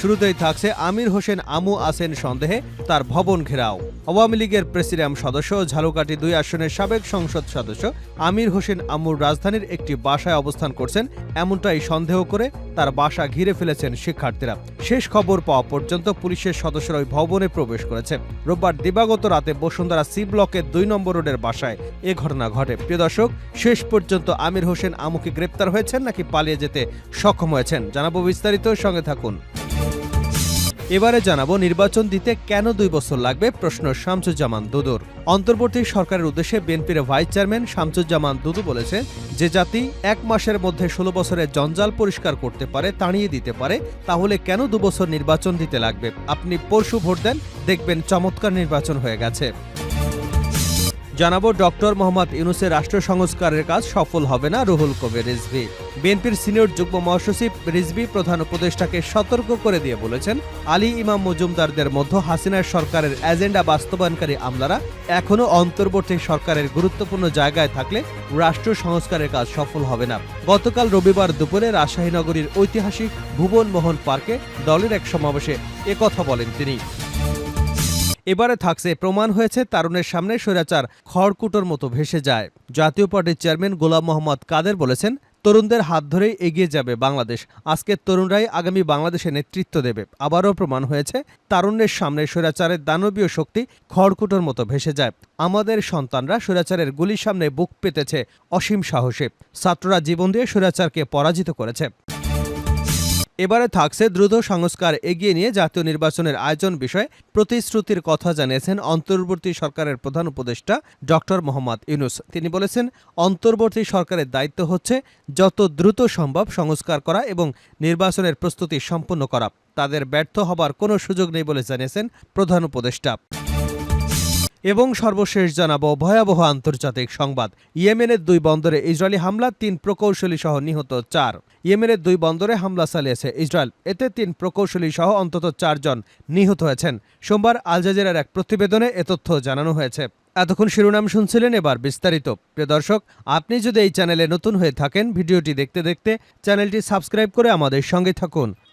শুরুতেই থাকছে আমির হোসেন আমু আসেন সন্দেহে, তার ভবন ঘেরাও। আওয়ামী লীগের প্রেসিডিয়াম সদস্য, ঝালুকাঠি দুই আসনের সাবেক সংসদ সদস্য আমির হোসেন আমুর রাজধানীর একটি বাসায় অবস্থান করছেন, এমনটাই সন্দেহ করে তার বাসা ঘিরে ফেলেছেন শিক্ষার্থীরা। শেষ খবর পাওয়া পর্যন্ত পুলিশের সদস্যরা ওই ভবনে প্রবেশ করেছে। রোববার দিবাগত রাতে বসুন্ধরা সি ব্লকের দুই নম্বর রোডের বাসায় এ ঘটনা ঘটে। প্রিয় দর্শক, শেষ পর্যন্ত আমির হোসেন আমুকে গ্রেপ্তার হয়েছেন নাকি পালিয়ে যেতে সক্ষম হয়েছেন? জানাব বিস্তারিত, সঙ্গে থাকুন। এবারে জানাব নির্বাচন দিতে কেন দুই বছর লাগবে প্রশ্ন শামসুজ্জামান দুদুর। অন্তর্বর্তী সরকারের উদ্দেশ্যে বিএনপির ভাইস চেয়ারম্যান শামসুজ্জামান দুদু বলেছেন, যে জাতি এক মাসের মধ্যে ষোলো বছরের জঞ্জাল পরিষ্কার করতে পারে তাড়িয়ে দিতে পারে, তাহলে কেন দুবছর নির্বাচন দিতে লাগবে? আপনি পরশু ভোট দেন, দেখবেন চমৎকার নির্বাচন হয়ে গেছে। জানাব, ডক্টর মোহাম্মদ ইউনুসের রাষ্ট্র সংস্কারের কাজ সফল হবে না রুহুল কবির রিজভি। বিএনপির সিনিয়র যুগ্ম মহাসচিব রিজভি প্রধান উপদেষ্টাকে সতর্ক করে দিয়ে বলেছেন, আলী ইমাম মজুমদারদের মধ্যে হাসিনার সরকারের এজেন্ডা বাস্তবায়নকারী আমলারা এখনও অন্তর্বর্তী সরকারের গুরুত্বপূর্ণ জায়গায় থাকলে রাষ্ট্র সংস্কারের কাজ সফল হবে না। গতকাল রবিবার দুপুরে রাজশাহী নগরীর ঐতিহাসিক ভুবন মোহন পার্কে দলের এক সমাবেশে একথা বলেন তিনি। এবারে থাকছে প্রমাণ হয়েছে তারুণের সামনে স্বৈরাচার খড়কুটোর মতো ভেসে যায়। জাতীয় পার্টির চেয়ারম্যান গোলাম মোহাম্মদ কাদের বলেছেন, তরুণদের হাত ধরেই এগিয়ে যাবে বাংলাদেশ। আজকের তরুণরাই আগামী বাংলাদেশে নেতৃত্ব দেবে। আবারও প্রমাণ হয়েছে, তারুণ্যের সামনে স্বৈরাচারের দানবীয় শক্তি খড়কুটোর মতো ভেসে যায়। আমাদের সন্তানরা স্বৈরাচারের গুলির সামনে বুক পেতেছে অসীম সাহসে। ছাত্ররা জীবন দিয়ে স্বৈরাচারকে পরাজিত করেছে। এবারে থাকছে দ্রুত সংস্কার এগিয়ে নিয়ে জাতীয় নির্বাচনের আয়োজন বিষয়ে প্রতিশ্রুতির কথা জানিয়েছেন অন্তর্বর্তী সরকারের প্রধান উপদেষ্টা ডক্টর মোহাম্মদ ইউনুস। তিনি বলেছেন, অন্তর্বর্তী সরকারের দায়িত্ব হচ্ছে যত দ্রুত সম্ভব সংস্কার করা এবং নির্বাচনের প্রস্তুতি সম্পন্ন করা। তাদের ব্যর্থ হবার কোনো সুযোগ নেই বলে জানিয়েছেন প্রধান উপদেষ্টা। এবং সর্বশেষ জানাব ভয়াবহ আন্তর্জাতিক সংবাদ। ইয়েমেনের দুই বন্দরে ইসরায়েলি হামলা, তিন প্রকৌশলী সহ নিহত চার। ইয়েমেনের দুই বন্দরে হামলা চালিয়েছে ইসরায়েল। এতে তিন প্রকৌশলী সহ অন্তত চারজন নিহত হয়েছেন। সোমবার আল জাজিরার এক প্রতিবেদনে এ তথ্য জানানো হয়েছে। এতক্ষণ শিরোনাম শুনছিলেন এবার বিস্তারিত। প্রিয় দর্শক, আপনি যদি এই চ্যানেলে নতুন হয়ে থাকেন, ভিডিওটি দেখতে দেখতে চ্যানেলটি সাবস্ক্রাইব করে আমাদের সঙ্গে থাকুন।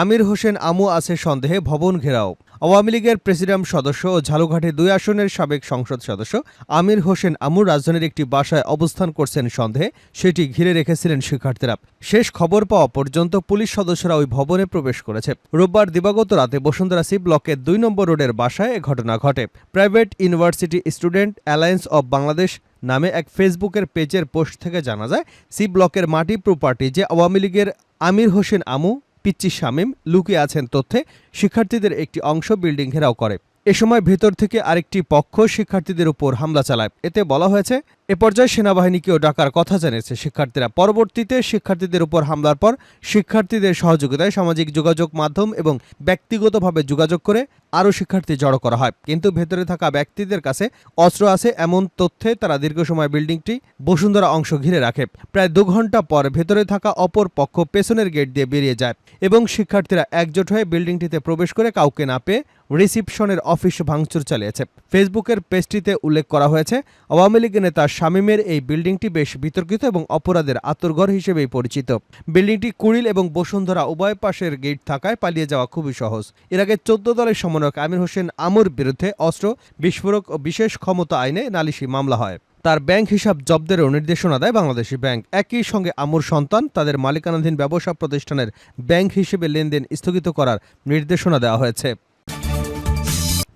আমির হোসেন আমু আছে সন্দেহে ভবন ঘেরাও। আওয়ামী লীগের প্রেসিডিয়াম সদস্য ও ঝালুঘাটে দুই আসনের সাবেক সংসদ সদস্য আমির হোসেন আমুর রাজধানীর একটি বাসায় অবস্থান করছেন সন্দেহে, সেটি ঘিরে রেখেছিলেন শিক্ষার্থীরা। শেষ খবর পাওয়া পর্যন্ত পুলিশ সদস্যরা ওই ভবনে প্রবেশ করেছে। রোববার দিবাগত রাতে বসুন্ধরা সি ব্লকের দুই নম্বর রোডের বাসায় এ ঘটনা ঘটে। Private university student alliance of Bangladesh নামে এক ফেসবুকের পেজের পোস্ট থেকে জানা যায়, সি ব্লকের মাটি প্রপার্টি যে আওয়ামী লীগের আমির হোসেন আমু পিচ্চি শামীম লুকিয়ে আছেন তথ্যে, শিক্ষার্থীদের একটি অংশ বিল্ডিং ঘেরাও করে। এ সময় ভেতর থেকে আরেকটি পক্ষ শিক্ষার্থীদের উপর হামলা চালায়। এতে বলা হয়েছে এ পর্যায়ে সেনাবাহিনীকেও ডাকার কথা জানিয়েছে শিক্ষার্থীরা। পরবর্তীতে শিক্ষার্থীদের উপর হামলার পর শিক্ষার্থীদের সহযোগিতায় সামাজিক যোগাযোগ মাধ্যম এবং ব্যক্তিগতভাবে যোগাযোগ করে আরও শিক্ষার্থী জড়ো করা হয়। কিন্তু ভেতরে থাকা ব্যক্তিদের কাছে অস্ত্র আছে এমন তথ্যে তারা দীর্ঘ সময় বিল্ডিংটি বসুন্ধরা অংশ ঘিরে রাখে। প্রায় দু ঘণ্টা পর ভেতরে থাকা অপর পক্ষ পেছনের গেট দিয়ে বেরিয়ে যায় এবং শিক্ষার্থীরা একজোট হয়ে বিল্ডিংটিতে প্রবেশ করে কাউকে না পেয়ে রিসিপশনের অফিস ভাঙচুর চালিয়েছে। ফেসবুকের পেজটিতে উল্লেখ করা হয়েছে, আওয়ামী লীগ নেতা শামীমের এই বিল্ডিংটি বেশ বিতর্কিত এবং অপরাধের আত্মঘর হিসেবেই পরিচিত। বিল্ডিংটি কুড়িল এবং বসুন্ধরা উভয় পাশের গেট থাকায় পালিয়ে যাওয়া খুবই সহজ। এর আগে চোদ্দ দলের সমন্বয়ক আমির হোসেন আমুর বিরুদ্ধে অস্ত্র, বিস্ফোরক ও বিশেষ ক্ষমতা আইনে নালিশি মামলা হয়। তার ব্যাংক হিসাব জব্দেরও নির্দেশনা দেয় বাংলাদেশি ব্যাংক। একই সঙ্গে আমুর সন্তান তাদের মালিকানাধীন ব্যবসা প্রতিষ্ঠানের ব্যাংক হিসেবে লেনদেন স্থগিত করার নির্দেশনা দেওয়া হয়েছে।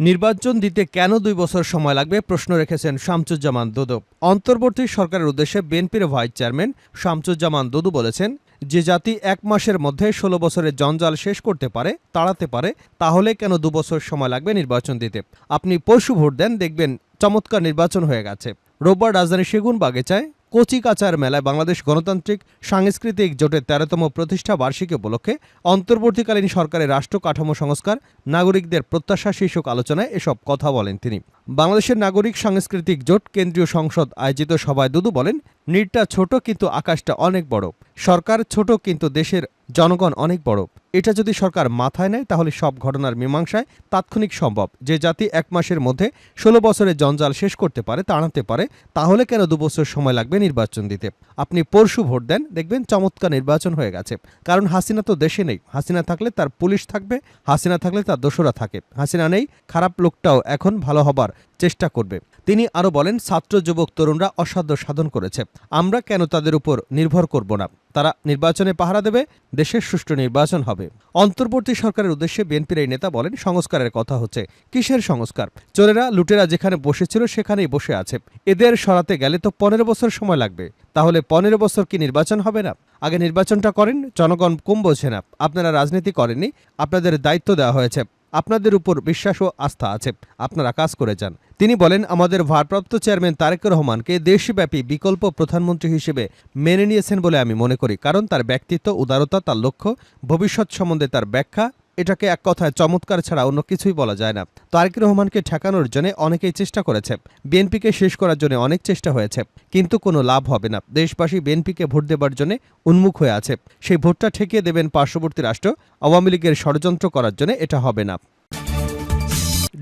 নির্বাচন দিতে কেন দুই বছর সময় লাগবে প্রশ্ন রেখেছেন শামসুজ্জামান দুদু। অন্তর্বর্তী সরকারের উদ্দেশ্যে বিএনপির ভাইস চেয়ারম্যান শামসুজ্জামান দুদু বলেছেন, যে জাতি এক মাসের মধ্যে ষোলো বছরের জঞ্জাল শেষ করতে পারে, তাড়াতে পারে, তাহলে কেন দু বছর সময় লাগবে নির্বাচন দিতে? আপনি পরশু ভোট দেন, দেখবেন চমৎকার নির্বাচন হয়ে গেছে। রোববার রাজধানীর সেগুন বাগিচায় কচি কাচার মেলায় বাংলাদেশ গণতান্ত্রিক সাংস্কৃতিক জোটের তেরোতম প্রতিষ্ঠা বার্ষিকী উপলক্ষে অন্তর্বর্তীকালীন সরকারের রাষ্ট্র কাঠামো সংস্কার, নাগরিকদের প্রত্যাশা শীর্ষক আলোচনায় এসব কথা বলেন তিনি। বাংলাদেশের নাগরিক সাংস্কৃতিক জোট কেন্দ্রীয় সংসদ আয়োজিত সভায় দুদু বলেন, নিটটা ছোট কিন্তু আকাশটা অনেক বড়। সরকার ছোট কিন্তু দেশের জনগণ অনেক বড়। এটা যদি সরকার মাথায় নেয়, তাহলে সব ঘটনার মীমাংসায় তাৎক্ষণিক সম্ভব। যে জাতি এক মাসের মধ্যে ষোলো বছরের জঞ্জাল শেষ করতে পারে, তাড়াতে পারে, তাহলে কেন দুবছর সময় লাগবে নির্বাচন দিতে? আপনি পরশু ভোট দেন, দেখবেন চমৎকার নির্বাচন হয়ে গেছে। কারণ হাসিনা তো দেশে নেই। হাসিনা থাকলে তার পুলিশ থাকবে, হাসিনা থাকলে তার দোসরা থাকে। হাসিনা নেই, খারাপ লোকটাও এখন ভালো হবার চেষ্টা করবে। তিনি আরও বলেন, ছাত্র যুবক তরুণরা অসাধ্য সাধন করেছে। আমরা কেন তাদের উপর নির্ভর করব না? তারা নির্বাচনে পাহারা দেবে, দেশের সুষ্ঠু নির্বাচন হবে। অন্তর্বর্তী সরকারের উদ্দেশ্যে বিএনপির এই নেতা বলেন, সংস্কারের কথা হচ্ছে। কিসের সংস্কার? চোরেরা, লুটেরা যেখানে বসেছিল সেখানেই বসে আছে। এদের সরাতে গেলে তো পনেরো বছর সময় লাগবে। তাহলে পনেরো বছর কি নির্বাচন হবে না? আগে নির্বাচনটা করেন, জনগণ কম বোঝে না আপনারা রাজনীতি করেননি, আপনাদের দায়িত্ব দেওয়া হয়েছে। আপনাদের উপর বিশ্বাস ও আস্থা আছে। আপনারা কাজ করে যান। তিনি বলেন, আমাদের ভারপ্রাপ্ত চেয়ারম্যান তারেক রহমানকে দেশব্যাপী বিকল্প প্রধানমন্ত্রী হিসেবে মেনে নিয়েছেন বলে আমি মনে করি, কারণ তার ব্যক্তিত্ব, উদারতা, তার লক্ষ্য, ভবিষ্যৎ সম্বন্ধে তার ব্যাখ্যা এটাকে এক কথায় চমৎকার ছাড়া অন্য কিছুই বলা যায় না। তারেক রহমানকে ঠেকানোর জন্য অনেকেই চেষ্টা করেছে। বিএনপিকে শেষ করার জন্য অনেক চেষ্টা হয়েছে, কিন্তু কোনো লাভ হবে না। দেশবাসী বিএনপিকে ভোট দেবার জন্য উন্মুখ হয়ে আছে। সেই ভোটটা ঠেকিয়ে দেবেন পার্শ্ববর্তী রাষ্ট্র, আওয়ামী লীগের ষড়যন্ত্র করার জন্য এটা হবে না।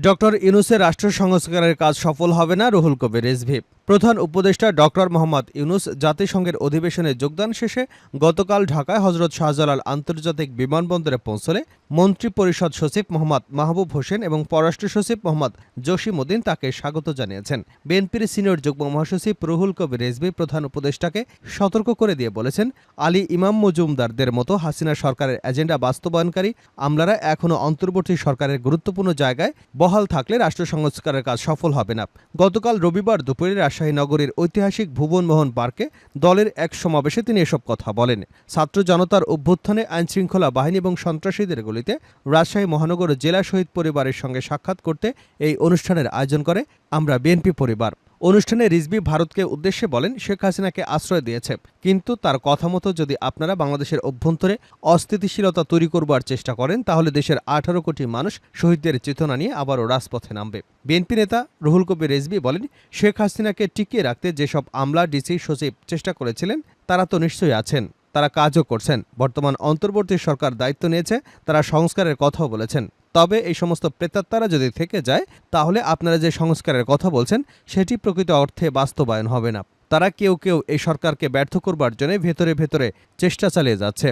ডক্টর ইউনুসের রাষ্ট্র সংস্কারের কাজ সফল হবে না রুহুল কবির রিজভি প্রধান উপদেষ্টা ডক্টর মোহাম্মদ ইউনুস জাতিসংঘের অধিবেশনে যোগদান শেষে গতকাল ঢাকায় হজরত শাহজালাল আন্তর্জাতিক বিমানবন্দরে পৌঁছলে মন্ত্রী পরিষদ সচিব মোহাম্মদ মাহবুব হোসেন এবং পররাষ্ট্র সচিব মোহাম্মদ জসিমউদ্দিন তাকে স্বাগত জানিয়েছেন। বিএনপির সিনিয়র যুগ্ম মহাসচিব রুহুল কবির রেজভি প্রধান উপদেষ্টাকে সতর্ক করে দিয়ে বলেছেন, আলী ইমাম মজুমদারদের মতো হাসিনা সরকারের এজেন্ডা বাস্তবায়নকারী আমলারা এখনও অন্তর্বর্তী সরকারের গুরুত্বপূর্ণ জায়গায় বহাল থাকলে রাষ্ট্র সংস্কারের কাজ সফল হবে না। গতকাল রবিবার দুপুরে রাজশাহী নগরীর ঐতিহাসিক ভুবনমোহন পার্কে দলের এক সমাবেশে তিনি এসব কথা বলেন। ছাত্র জনতার অভ্যুত্থানে আইনশৃঙ্খলা বাহিনী এবং সন্ত্রাসীদের গুলিতে রাজশাহী মহানগর জেলা শহীদ পরিবারের সঙ্গে সাক্ষাৎ করতে এই অনুষ্ঠানের আয়োজন করে আমরা বিএনপি পরিবার। অনুষ্ঠানে রিজবি ভারতকে উদ্দেশ্যে বলেন, শেখ হাসিনাকে আশ্রয় দিয়েছে। কিন্তু তার কথা মতো যদি আপনারা বাংলাদেশের অভ্যন্তরে অস্থিতিশীলতা তৈরি করবার চেষ্টা করেন, তাহলে দেশের আঠারো কোটি মানুষ শহীদদের চেতনা নিয়ে আবারও রাজপথে নামবে। বিএনপি নেতা রুহুল কবির রেজবি বলেন, শেখ হাসিনাকে টিকিয়ে রাখতে যেসব আমলা, ডিসি সচিব চেষ্টা করেছিলেন, তারা তো নিশ্চয়ই আছেন, তারা কাজও করছেন। বর্তমান অন্তর্বর্তী সরকার দায়িত্ব নিয়েছে, তারা সংস্কারের কথাও বলেছেন। তবে এই সমস্ত প্রেতাত্মারা যদি থেকে যায়, তাহলে আপনারা যে সংস্কারের কথা বলছেন, সেটি প্রকৃত অর্থে বাস্তবায়ন হবে না। তারা কেউ কেউ এই সরকারকে ব্যর্থ করবার জন্য ভেতরে ভেতরে চেষ্টা চালিয়ে যাচ্ছে।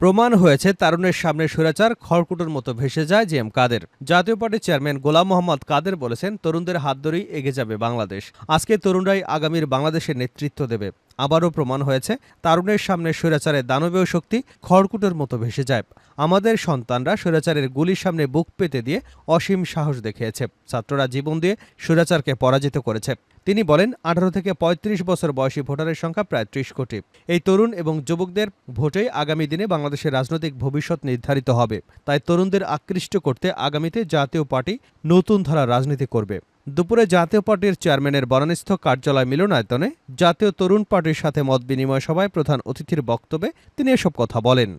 প্রমাণ হয়েছে তারুণের সামনে স্বৈরাচার খড়কুটোর মতো ভেসে যায় জি এম কাদের। জাতীয় পার্টির চেয়ারম্যান গোলাম মোহাম্মদ কাদের বলেছেন, তরুণদের হাত ধরেই এগে যাবে বাংলাদেশ। আজকে তরুণরাই আগামীর বাংলাদেশের নেতৃত্ব দেবে। আবারও প্রমাণ হয়েছে তারুণের সামনে স্বৈরাচারের দানবীয় শক্তি খড়কুটোর মতো ভেসে যায়। আমাদের সন্তানরা স্বৈরাচারের গুলির সামনে বুক পেতে দিয়ে অসীম সাহস দেখিয়েছে। ছাত্ররা জীবন দিয়ে স্বৈরাচারকে পরাজিত করেছে। তিনি বলেন, আঠারো থেকে ৩৫ বছর বয়সী ভোটারের সংখ্যা প্রায় ত্রিশ কোটি। এই তরুণ এবং যুবকদের ভোটেই আগামী দিনে বাংলাদেশের রাজনৈতিক ভবিষ্যৎ নির্ধারিত হবে। তাই তরুণদের আকৃষ্ট করতে আগামীতে জাতীয় পার্টি নতুন ধারা রাজনীতি করবে। দুপুরে জাতীয় পার্টির চেয়ারম্যানের বনানিস্থ কার্যালয় মিলনায়তনে জাতীয় তরুণ পার্টির সাথে মত বিনিময় সভায় প্রধান অতিথির বক্তব্যে তিনি এসব কথা বলেন।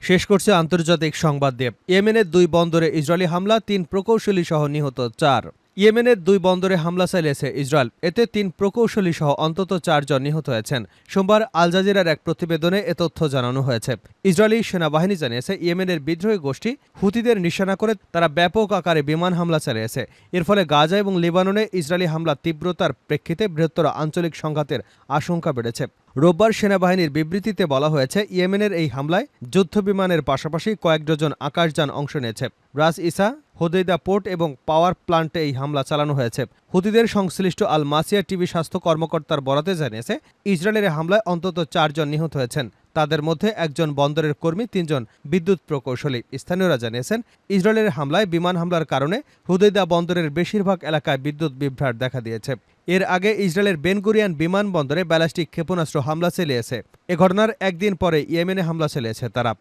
শেষ করছে আন্তর্জাতিক সংবাদ দেব। ইয়েমেনের দুই বন্দরে ইসরায়েলি হামলা, তিন প্রকৌশলী সহ নিহত চার। ইয়েমেনের দুই বন্দরে হামলা চালিয়েছে ইসরায়েল। এতে তিন প্রকৌশলী সহ অন্তত চারজন নিহত হয়েছেন। সোমবার আল জাজিরার এক প্রতিবেদনে এ তথ্য জানানো হয়েছে। ইসরায়েলি সেনাবাহিনী জানিয়েছে, ইয়েমেনের বিদ্রোহী গোষ্ঠী হুতিদের নিশানা করে তারা ব্যাপক আকারে বিমান হামলা চালিয়েছে। এর ফলে গাজা এবং লিবাননে ইসরায়েলি হামলা তীব্রতার প্রেক্ষিতে বৃহত্তর আঞ্চলিক সংঘাতের আশঙ্কা বেড়েছে। রোববার সেনাবাহিনীর বিবৃতিতে বলা হয়েছে, ইয়েমেনের এই হামলায় যুদ্ধবিমানের পাশাপাশি কয়েক ডজন আকাশযান অংশ নিয়েছে। রাস ইসা হোদেইদা পোর্ট এবং পাওয়ার প্লান্টে এই হামলা চালানো হয়েছে। হুতিদের সংশ্লিষ্ট আল মাসিয়া টিভি স্বাস্থ্য কর্মকর্তার বরাতে জানিয়েছে, ইসরায়েলের হামলায় অন্তত চারজন নিহত হয়েছেন। তাদের মধ্যে একজন বন্দরের কর্মী, তিনজন বিদ্যুৎ প্রকৌশলী। স্থানীয়রা জানিয়েছেন, ইসরায়েলের হামলায় বিমান হামলার কারণে হুদেদা বন্দরের বেশিরভাগ এলাকায় বিদ্যুৎ বিভ্রাট দেখা দিয়েছে। এর আগে ইসরায়েলের বেনগুরিয়ান বিমানবন্দরে ব্যালাস্টিক ক্ষেপণাস্ত্র হামলা চালিয়েছে। এ ঘটনার একদিন পরে ইয়েমেনে হামলা চালিয়েছে তারা।